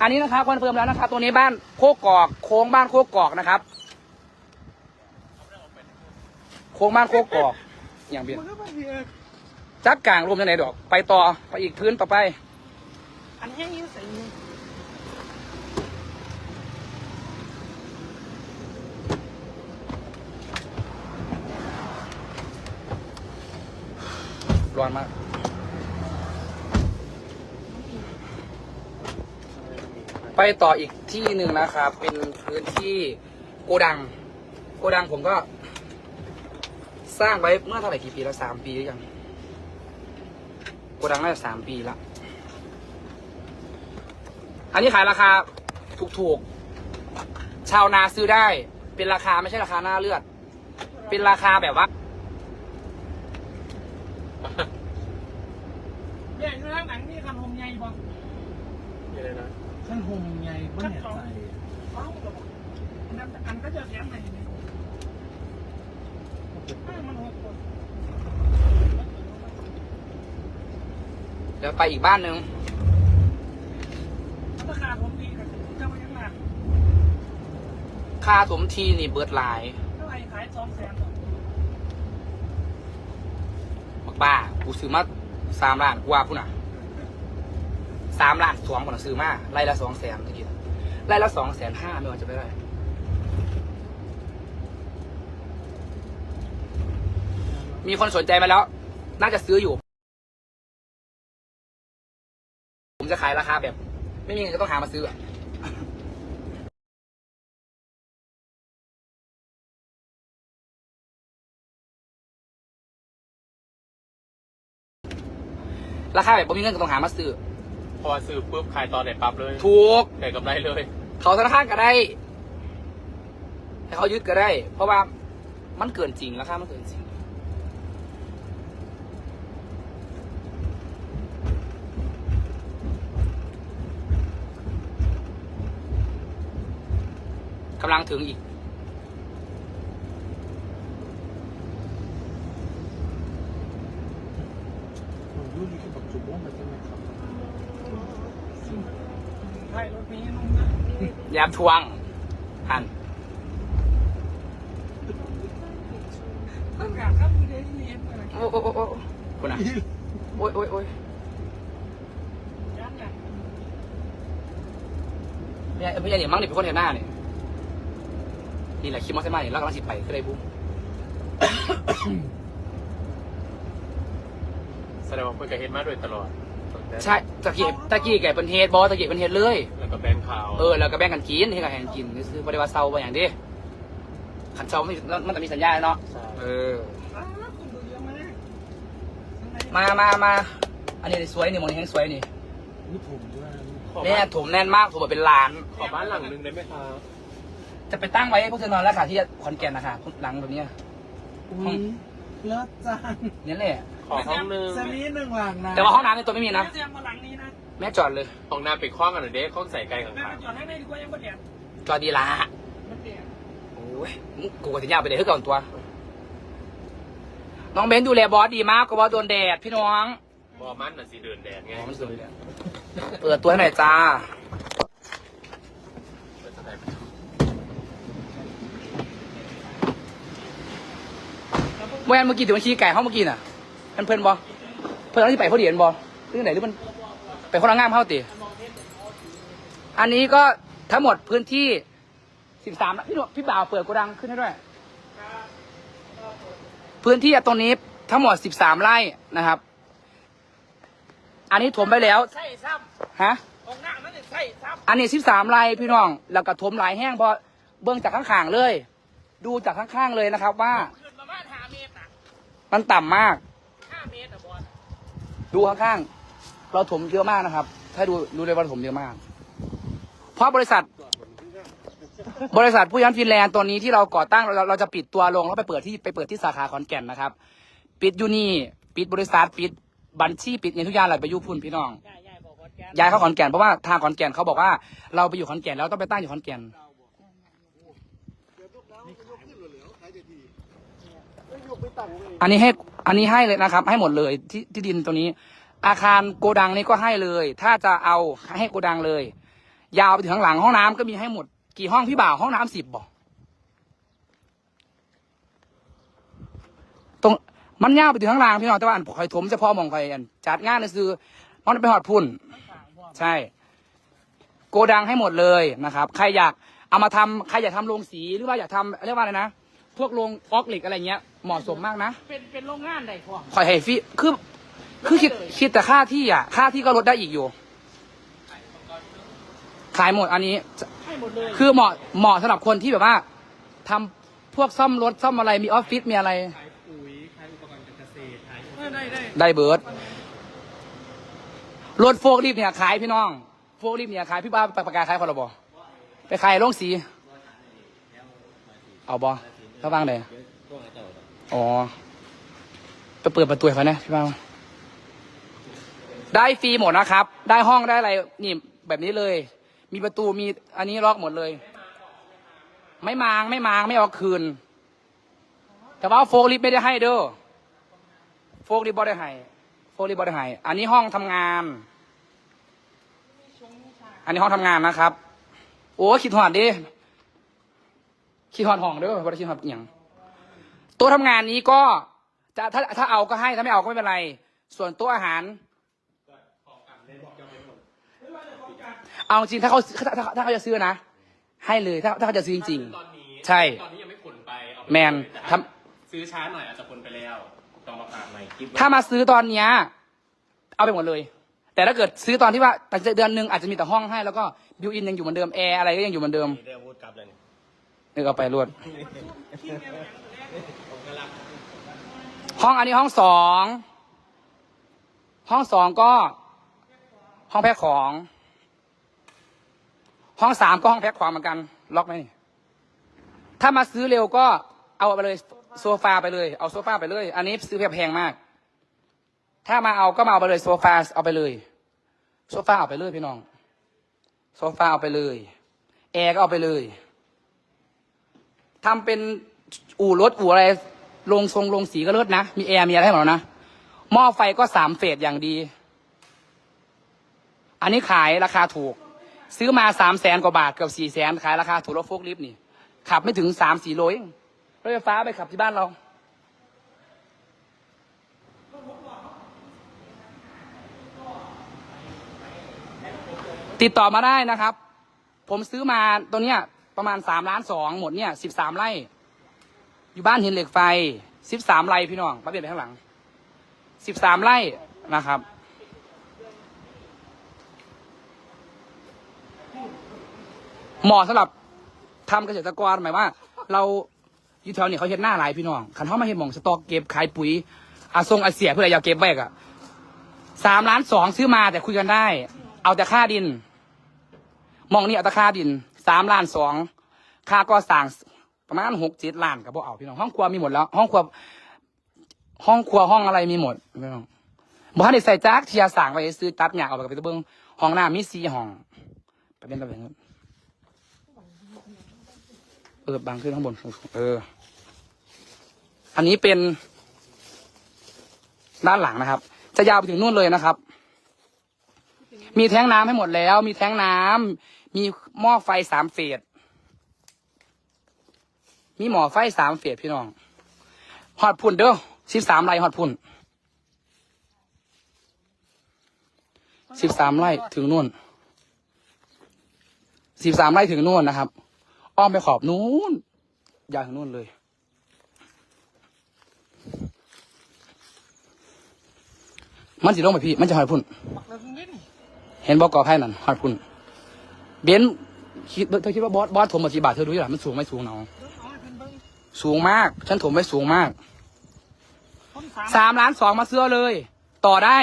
อันนี้นะครับคอนเฟิร์มแล้วนะครับ ตัวนี้บ้านโคกกอก โค้งบ้านโคกกอกนะครับ โค้งบ้านโคกกอก อย่างเบียนจักกลางรวมยังไงดอก ไปต่อไปอีกพื้นต่อไป อันนี้ยิ่งใส่ร้อนมาก ไปต่ออีกที่หนึ่งนะครับ เป็นพื้นที่โกดัง โกดังผมก็ สร้างไว้เมื่อเท่าไหร่กี่ปีแล้วสามปีหรือยังโกดังน่าจะสามปีละอันนี้ขายราคาถูกๆ ชาวนาซื้อได้ เป็นราคาไม่ใช่ราคาหน้าเลือด เป็นราคาแบบว่าเนี่ยอยู่ข้างหลังนี่คันโฮมใหญ่บ่ยังไงนะ คันโฮมใหญ่บ่เนี่ยใส่เอ้าเหรออันนั้นอันก็จะแถมใหม่เนี่ยอ้าวมันหกคนเดี๋ยวไปอีกบ้านหนึ่งราคาผมดีกับเจ้าพนักงานค่าสมทีนี่เบิดหลายเท่าไหร่ขายสองแสนบักบ้ากูซื้อมาสามล้านกว่าพุ่นอะ สามล้านสองคนนะซื้อมาไล่ละสองแสนตะกี้ไล่ละสองแสนห้าไม่ว่าจะไปได้มีคนสนใจมาแล้ว น่าจะซื้ออยู่ ผมจะขายราคาแบบ ไม่มีเงินก็ต้องหามาซื้อราคาแบบผมมีเงินก็ต้องหามาซื้อ พอซื้อปุ๊บขายตอนไหนปั๊บเลยถูกได้กำไรเลย เขาธนาคารก็ได้ให้เขายึดก็ได้ เพราะว่ามันเกินจริงราคามันเกินจริง กำลังถึงอีกรุ่นนี้คือแบบจุดร่วมไปใช่ไหมครับใช่รถนี้นุ่มนะ ยามทวงหันต้นกาบครับคุณเดชเนียนอะไรโอ้โอ้โอ้โอ้คุณอะโอ้ยโอ้ยโอ้ยยันเนี่ยพี่ใหญ่พี่ใหญ่เนี่ยมั้งนี่เป็นคนเห็นหน้าเนี่ยนี่แหละคิดมาใช่ไหมเนี่ยแล้วกำลังสิไปก็ได้บุ้มแสดงว่าเพื่อนก็เห็นมาโดยตลอดตั้งแต่ ใช่ตะกี้ตะกี้แกเป็นเฮดบอสตะกี้เป็นเฮดเลย แล้วก็แบนข่าวเออแล้วก็แบ่งกันกินให้กับแหงกินนี่คือปฏิวัติเซาไปอย่างเดิขันเซาไม่มันจะมีสัญญาเนาะใช่เอออ้าวคุณดูเยอะมากมามามาอันนี้สวยนี่มองนี่แห้งสวยนี่นี่ผมด้วยขอแน่บ้านถมแน่นมากถมแบบเป็นล้าน ขอบ้านหลังนึงได้ไหมครับจะไปตั้งไว้ให้พวกเธอนอนแล้วค่ะที่ขอนแก่นนะคะหลังแบบเนี้ยอุ้ย เลิศจังนี่แหละ ขอห้องนึงสมีหนึ่งหลังนะแต่ว่าห้องน้ำในตัวไม่มีนะไม่เตรียมมาหลังนี้นะแม่จอดเลย ห้องน้ำไปคว้างกันหน่อยเด้ห้องใส่ไกลข้างแม่มาจอดให้แม่ดีกว่ายังไม่เตรียมจอดดีละไม่เตรียมโอ้ยมึงกูกับสัญญาไปเลยเท่าก่อนตัว น้องเบนดูแลบอสดีมากก็บอสโดนแดดพี่น้องๆบอมันน่ะสิเดินแดดไงอ๋อมันสวยเลยเปิดตัวให้หน่อยจ้า เปิดสถาน เมื่อวานเมื่อกี้ถึงบัญชีไก่เขาเมื่อกี้น่ะมันเพิ่นบอเพิ่นเอาที่ไปเขาเดียนบอหรือไหนหรือมันไปคนละงามเขาตีอันนี้ก็ทั้งหมดพื้นที่สิบสามพี่พี่บ่าวเปิดโกดังขึ้นให้ด้วย พื้นที่ตรงนี้ทั้งหมดสิบสามไร่นะครับ อันนี้ถมไปแล้วใช่ซ้ฮะของหน้ามันใช่ซ้อันนี้สิบสามไร่พี่น้อง แล้วก็ถมหลายแห้งพอเบื้องจากข้างๆเลย ดูจากข้างๆเลยนะครับว่า มันต่ำมาก ห้าเมตรอะบอลดูข้างๆ เราถมเยอะมากนะครับ ถ้าดูดูเลยว่าถมเยอะมาก เพราะบริษัท บริษัทผู้ยันฟินแลนด์ตัวนี้ที่เราก่อตั้งเราเราจะปิดตัวลงแล้วไปเปิดที่ไปเปิดที่สาขาขอนแก่นนะครับ ปิดอยูนี่ปิดบริษัทปิดบัญชีปิดเงินทุกอย่างเลยไปอยุพุ่นพี่น้อง ใช่ใช่บอกว่าแกย้ายเข้าขอนแก่นเพราะว่าทางขอนแก่นเขาบอกว่าเราไปอยู่ขอนแก่นแล้วต้องไปตั้งอยู่ขอนแก่น อันนี้ให้ อันนี้ให้เลยนะครับ ให้หมดเลยที่ที่ดินตรงนี้ อาคารโกดังนี้ก็ให้เลย ถ้าจะเอาให้โกดังเลย ยาวไปถึงข้งหลังห้องน้ำก็มีให้หมด กี่ห้องพี่บ่าวห้องน้ำสิบบ่ตรงมันยาวไปถึงข้างล่างพี่น้องแต่ว่าอันคอยถมเฉพาะมองคอยอันจัดงานนะซื้อมันไปหอดพุ่น ใช่ โกดังให้หมดเลยนะครับ ใครอยากเอามาทำใครอยากทำโรงสีหรือว่าอยากทำเรียกว่าอะไรนะพวกโรงออกเหล็กอะไรเงี้ย เหมาะสมมากนะเป็นเป็นโรงงานใดพ่อคอยให้ฟรีคือคือคิดคิดแต่ค่าที่อะ ค่าที่ก็ลดได้อีกอยู่ ขายหมดอันนี้ ให้หมดเลยคือเหมาะเหมาะสำหรับคนที่แบบว่าทำพวกซ่อมรถซ่อมอะไรมีออฟฟิศมีอะไร ขายปุ๋ยขายอุปกรณ์การเกษตรขายได้ได้ได้เบิร์ดรถโฟกรีบเนี่ยขายพี่น้อง โฟกรีบเนี่ยขายพี่บ้าไปประกาศขายพรบไปขายโรงสี เอาบอระวังเลยอ๋ อ ไปเปิดประตูให้เขานี่ยพี่บ้าได้ฟรีหมดนะครับ ได้ห้องได้อะไรนี่แบบนี้เลย มีประตูมีอันนี้ล็อกหมดเลย ไม่มางไม่มางไม่เอาคืน แต่ว่าโฟลิฟไม่ได้ให้เด้อโฟลิฟบอได้ให้โฟลิฟบอได้ให้อันนี้ห้องทำงาน อันนี้ห้องทำงานนะครับ โอ้คิดหอดดิคิดหอดห้องเด้อบอได้คิดหอดอย่าง โต๊ะทำงานนี้ก็จะถ้าถ้าเอาก็ให้ถ้าไม่เอาก็ไม่เป็นไร ส่วนโต๊ะอาหาร เอาจริงถ้าเขาถ้าถ้าถ้าเขาจะซื้อนะ ให้เลยถ้าถ้าเขาจะซื้อจริง ตอนนี้ใช่ ตอนนี้ยังไม่ขนไปเอาไปแมนแต่ทถ้าซื้อช้าหน่อยอาจจะขนไปแล้วต้องมาฝากใหม่คลิปำถ้ามาซื้อตอนเนี้ยเอาไปหมดเลย แต่ถ้าเกิดซื้อตอนที่ว่าตั้งแต่เดือนหนึ่งอาจจะมีแต่ห้องให้แล้วก็บิวอินยังอยู่เหมือนเดิมแอร์อะไรก็ยังอยู่เหมือนเดิมได้อาวุธกลับเลยเออเอาไปรวดห้อ ห้องอันนี้ห้องสอง ห้องสองก็ ห้องแพ็คของ ห้องสามก็ห้องแพ็คของเหมือนกัน ล็อกไหมถ้ามาซื้อเร็วก็เอาไปเลยโซฟาไปเลย เอาโซฟาไปเลย อันนี้ซื้อแพงมาก ถ้ามาเอาก็มาเอาไปเลยโซฟาเอาไปเลย โซฟาเอาไปเลยพี่น้อง โซฟาเอาไปเลย แอร์ก็เอาไปเลยทำเป็น อู่รถอู่อะไรลงทรงลงสีก็เลิศนะ มีแอร์มีอะไรให้หมดแล้วนะหม้อไฟก็สามเฟสอย่างดี อันนี้ขายราคาถูก ซื้อมาสามแสนกว่าบาทเกือบสี่แสนขายราคาถูกรถโฟกลิฟต์นี่ ขับไม่ถึงสามสี่โลเองรถไฟฟ้าไปขับที่บ้านเรา ติดต่อมาได้นะครับ ผมซื้อมาตัวเนี้ยประมาณสามล้านสองหมดเนี่ยสิบสามไร่ อยู่บ้านหินเหล็กไฟสิบสามไร่พี่น้องมาเปลี่ยนไปข้างหลังสิบสามไร่นะครับ เหมาะสำหรับทำเกษตรกรหมายว่า เราอยู่แถวนี้เขาเห็นหน้าหลายพี่น้องขันเขามาเห็นหมองสตอกเก็บขายปุ๋ยอาทรงอาเสียเพื่ออะไรอยากเก็บไว้อะสามล้านสองซื้อมาแต่คุยกันได้ เอาแต่ค่าดินมองนี่เอาแต่ค่าดินสามล้านสองค่าก็สั่ง ประมาณหกเจ็ดล้านกับพวกเอาพี่น้องห้องครัวมีหมดแล้ว ห้องครัว ห้องครัวห้องอะไรมีหมดพี่น้องบอกให้ได้ใส่จักเทียสั่งไปซื้อตัดหยาเอาไปกับไปเบิ้งห้องน้ำมีสี่ห้อง ไปเป็นแบบนี้เออบางขึ้นข้างบนเออ อันนี้เป็น ด้านหลังนะครับ จะยาวไปถึงนู่นเลยนะครับ มีแท้งน้ำให้หมดแล้ว มีแท้งน้ำมีหม้อไฟสามเฟส มีหมอไฟสามเฟสพี่น้องฮอดพุ่นเด้อสิบสามไร่ฮอดพุ่นสิบสามไร่ถึงนู่นสิบสามไร่ถึงนู่นนะครับ อ้อมไปขอบนู้นยาวถึงนู่นเลย มันสิลงไปพี่ มันจะหอยพุ่น เห็นบอกกอไผ่นั่นหอยพุ่น เบนคิดเธอคิดว่าบอสบอสถมมากี่บาทเธอดูดิล่ะมันสูงไม่สูงเนาะ สูงมาก ฉันถมไว้สูงมากผมสามสามล้านสองมาเสื้อเลย ต่อได้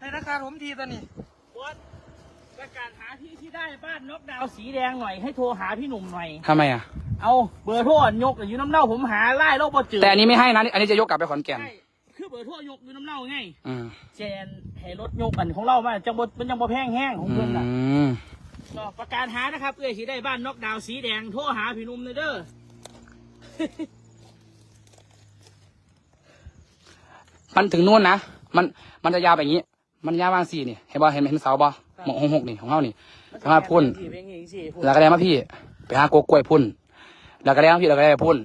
ในราคาผมทีตัวนี้บอสประกาศหาที่ที่ได้บ้านนกดาวสีแดงหน่อยให้โทรหาพี่หนุ่มหน่อย ทำไมอะ เอาเบอร์โทรยกอยู่น้ำเน่าผมหาไล่โลกบ่จืดแต่อันนี้ไม่ให้นะ อันนี้จะยกกลับไปขอนแก่น ใช่คือเบอร์โทรยกอยู่น้ำเน่าไงอืมแจนให้รถยกอันของเรามาจังบ่มันยังบ่แพงแห้งของอืเพิ่นน่ะม ก็ประกาศหานะครับเอ้ยสีได้บ้านนกดาวสีแดงโทรหาพี่หนุ่มเลยเด้อ มันถึงนู่นนะ มัน มันจะยาวแบบนี้ มันยาวบางสี่นี่ เห็นบ่เห็นเห็นเสาบ่หมองหกหกนี่ของเฮานี่สามารถพ่นเพลงอย่างสี่พุ่น แล้วก็ได้มาพี่ ไปหาโกกล้วยพุ่น แล้วก็ได้มาพี่ แล้วก็ได้ไปพุ่น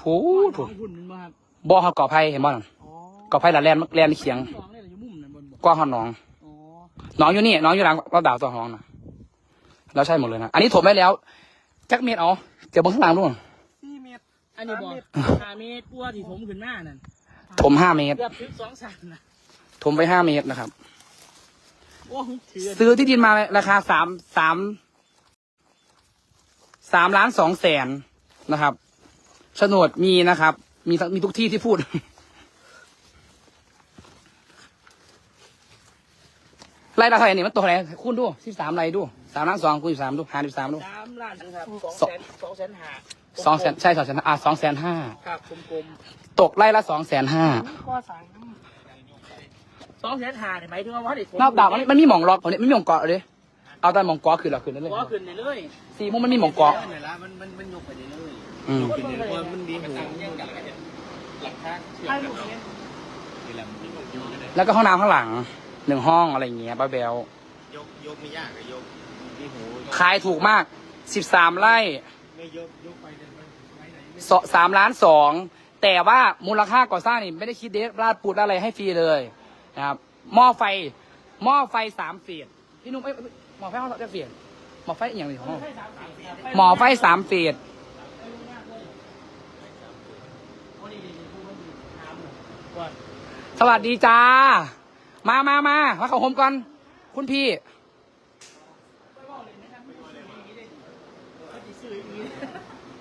พูดพูดพุ่นมันมาครับบ่อเขาเกาะไผ่เห็นบ่นั่นอ๋อเกาะไผ่ละแลนแลนเขียงสองเลยเหรออยู่มุมนั่นบนบ่กว้างหอดหนองอ๋อหนองอยู่นี่หนองอยู่หลังรอบดาวตัวหองนะแล้วใช่หมดเลยนะ อันนี้ถมได้แล้ว จักเม็ดเอาเดี๋ยวเบนข้างล่างด้วยสี่เมตร อันนี้บ่ห้าเมตรกลัวที่ผมขึ้นมานั่นถมห้าเมตรเกือบถึงสองสันนะถมไปห้าเมตรนะครับ โอ้ถือซื้อที่ดินมาราคาสามสามสามล้านสองแสนนะครับโฉนดมีนะครับ มีทั้งมีทุกที่ที่พูด ไล่ราคาเนี่ยมันตัวไหนคูณดูสิบสามไรดูสามล้านสองคูณสิบสามดูหารสิบสามดูสามล้านครับสสอองงแสนสองแสนห้า สองแสนใช่สองแสนอะสองแสนห้าครับกลมตกไล่ละสองแสนห้าๆก็สั่งสองแสนห้าเนี่ยหมายถึงว่าเด็กนอกดาวมันมันมีหมองล็อกผมเนี่ยไม่มีหมองเกาะเลยเอาแต่หมองเกาะคือเราคืนนั่นเลยก็ขึ้นเลยสี่โมุมมันมีหมองเกาะนั่นแหละมันมันมันยกไปเรื่อยอืมๆเป็นเรื่อยๆมันดีหูหลักข้างเชื่อใช่มลูกันกเนี่ยนี่แหละมันอยู่ในแล้วก็ห้องน้ำข้างหลังหนึ่งห้องอะไรอย่างเงี้ยป้าแบลยกยกไม่ยากอะยกดีหูขายถูกมากสิบสามไร่ไม่ยกยกไป สสามล้านสองแต่ว่ามูลค่าก่อสร้างนี่ไม่ได้คิดเดทราดปูดอะไรให้ฟรีเลยนะครับหม้อไฟหม้อไฟสามเฟียดพี่นุ่มเอ้ยหม้อไฟห้องจะเฟียดหม้อไฟอหย่างนี้ของห้องหม้อไฟสามเฟียดสวัสดีจ้า มามามามาเข้าโฮมก่อน คุณพี่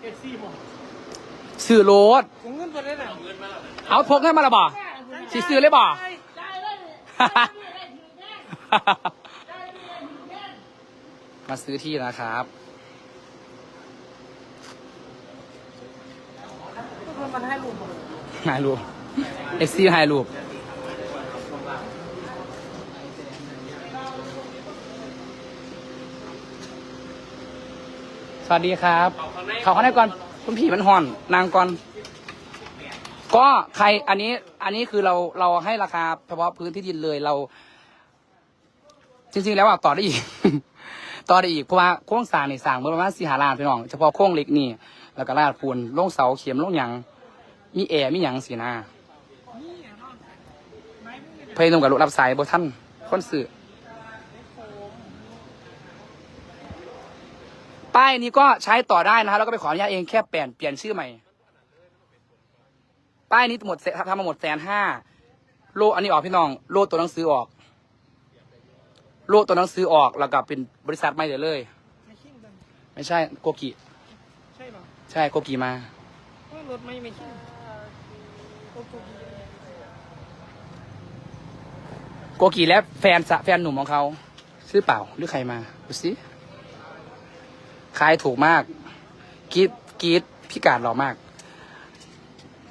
เอฟซีบอก สื่อโรดผมเงินตัวนี้น่ะเอาพกให้มาละบ่สิซื้อเลยบ่ได้เลยมาซื้อที่นะครับมันให้ลูกถ่ายรูปเอ็กซี่ถ่ายรูปสวัสดีครับ เขาข้างในก่อน คุณพี่มันห่อนนางก่อน ก็ใครอันนี้ อันนี้คือเราเราให้ราคาเฉพาะพื้นที่ดินเลยเรา จริงๆแล้วอะต่อได้อีก ต่อได้อีกเพราะว่าโครงสร้างนี่สร้างเมื่อประมาณสี่หาล้านพี่น้องเฉพาะโครงเหล็กนี่ แล้วก็ลาดปูนลงเสาเข็มลงหยังมีแอร์มีหยังสีหน้าเพยนมกับรถรับสายบท่านคนสื่อ ป้ายนี้ก็ใช้ต่อได้นะครับแล้วก็ไปขออนุญาตเองแค่เปลี่ยนเปลี่ยนชื่อใหม่ ป้ายนี้หมดแสทำมาหมดแสนห้าโลอันนี้ออกพี่น้อง โลตัวหนังสือออก โลตัวหนังสือออกแล้วก็เป็นบริษัทใหม่เดี๋ยวเลย ไม่ชิ่งกันไม่ใช่โกกิใช่ป่ะใช่โกกิมา ว่ารถไม่ไม่ชิ่งโอ้โหโกกีและแฟนสะแฟนหนุ่มของเขาซื้อเปล่าหรือใครมาดูสิ ขายถูกมากกรีดกรีดพี่กาดหล่อมาก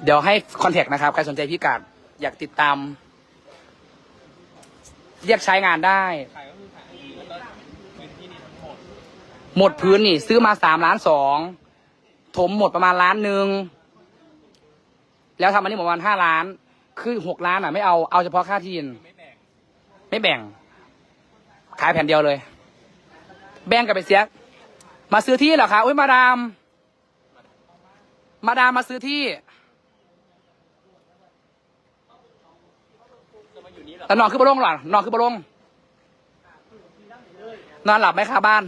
เดี๋ยวให้คอนแทคนะครับใครสนใจพี่กาดอยากติดตาม เรียกใช้งานได้ หมดพื้นนี่ ซื้อมาสามล้านสองถมหมดประมาณล้านหนึ่งแล้วทำอันนี้ประมาณห้าล้าน คือหกล้านอะ ไม่เอาเอาเฉพาะค่าที่ดิน ไม่แบ่ง ขายแผ่นเดียวเลย แบ่งกับไปเสีย มาซื้อที่เหรอคะอุ้ยมาดาม มาดามมาซื้อที่แต่นอนคือบลงหรอนอนคือบลงนอนหลับไหมคะบ้าน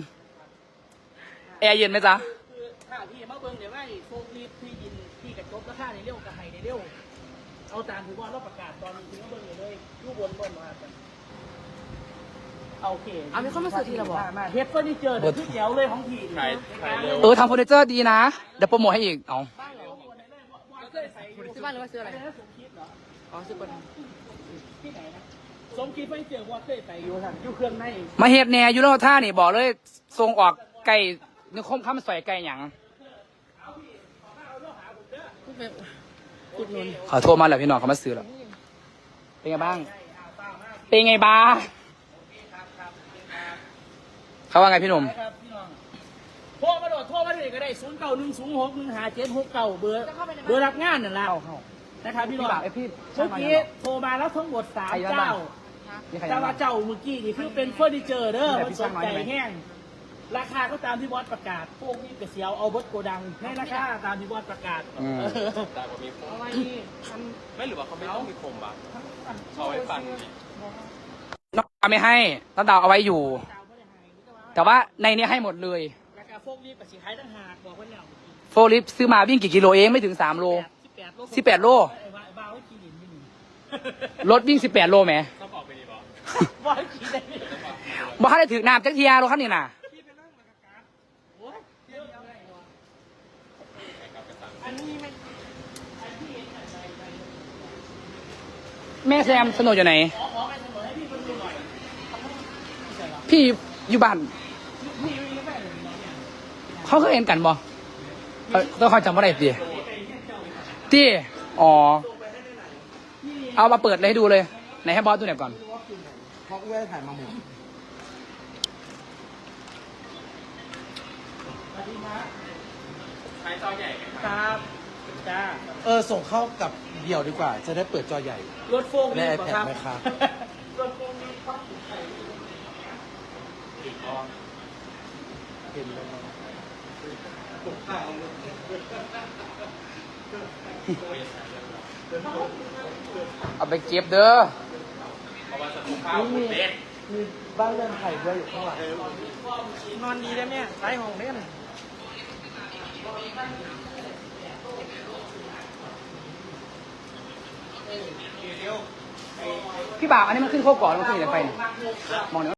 แอร์เย็นไหมจ๊ะคือถ้าพี่มาเบิ่งเดี๋ยวว่าโฟกรีบที่ดินที่กระจบราคาในเร็วกับไฮในเร็วเอาตามถือว่าเราประกาศตอนนี้ถึงมาเบิ่งเลยลยรูปบนบนมา โอเคเอามีคนมาซื้อที่เราบอกมาเฮ็ดเฟอร์นิเจอร์เดี๋ยวที่เดียวเลยของพี่ขายขายเร็วเออทำเฟอร์นิเจอร์ดีนะ เดี๋ยวโปรโมทให้อีก เอาซื้อบ้านหรือว่าซื้ออะไรอ๋อซื้อคนสมคิดเฟอร์นิเจอร์ว่าเคยไปอยู่ทางอยู่เครื่องในมาเฮ็ดแหน่อยูโรท่านี่บอกเลยทรงออกไก่นึกคมข้ามใส่ไก่หยังอุดหนุนเขาโทรมาแล้วพี่น้องเขามาซื้อแล้วเป็นไงบ้าง เป็นไงบ้าง เขาว่าไงพี่หนุ่มครับพี่น้องโทรมาโดดโทรมาเลยก็ได้ศูนย์เก้าหนึ่งศูนย์หกหนึ่งห้าเจ็ดหกเก้าเบอร์เบอร์รับงานนั่นแหละนะครับพี่น้องพี่เมื่อกี้โทรมาแล้วทั้งหมดสามใครอยู่บ้านเจ้านี่ใครแต่ยังว่าบ้างเจ้าเมื่อกี้นี่คือเป็นเฟอร์นิเจอร์เด้อแบบมันพี่สช่านงน้อยใจใช่ไหมแห้งราคาก็ตามที่บอสประกาศ พวกนี้กระเสียวเอาเบดโกดังในราคาตามที่บอสประกาศอืมเออได้กว่ามีโคมเอาไว้นี่มันไม่หรือว่าเขาไม่ต้องมีโคมปะเอาไว้ฟันนี่น้องดาวไม่ให้น้องดาวเอาไว้อยู่ แต่ว่าแต่ว่าในนี้ให้หมดเลยราคาพวกนี้กับสีไทยต่างหากบอกว่าเนี่ยโฟลิฟซื้อมาวิ่งกี่กิโลเองไม่ถึงสามโล สิบแปดโล18โล ไอ้บ้าไอ้บ้าไว้ขี่ดินไม่มีรถวิ่งสิบแปดโลแหมต้องออกไปดีปะบ้าไว้ขี่ได้ไม่มีบ่ให้ได้ถือน้ำจักเทียรถคันนี้น่ะพี่ไปนั่งมากระกาศโอ้ยเดี๋ยวเอาได้เหรออันนี้ไม่อันที่เห็นใส่ใส่ใส่แม่แซมสนุกอยู่ไหน ขอขอไปเสมอให้พี่คนดูหน่อยไม่ใช่เหรอพี่อยู่บ้าน พี่ไม่ได้แม่เลยน้องเนี่ย เขาเคยเห็นกันบ่เอ้ยต้องเขาจำว่าได้ตีตีอ๋อ เอามาเปิดเลยให้ดูเลย ไหนให้บอสดูหน่อยก่อนเพราะเว้ยถ่ายมาหมดใช้จอใหญ่ไหมครับครับจ้า เออ ส่งเข้ากับเดี่ยวดีกว่า จะได้เปิดจอใหญ่ รถโฟล์ได้นี่ iPad ไหมครับรถโฟล์นี่ครับเห็นเลย เอาไปเก็บเด้อเพราะว่าจะดูข้าวคุณเด็กมีบ้านเรือนไทยด้วยอยู่ข้างหลังนอนดีได้ไหมสายห้องเล่นพี่บ่าวอันนี้มันขึ้นโคกก่อนหรือมันขึ้นอะไรไปเนี่ยมองหน่อย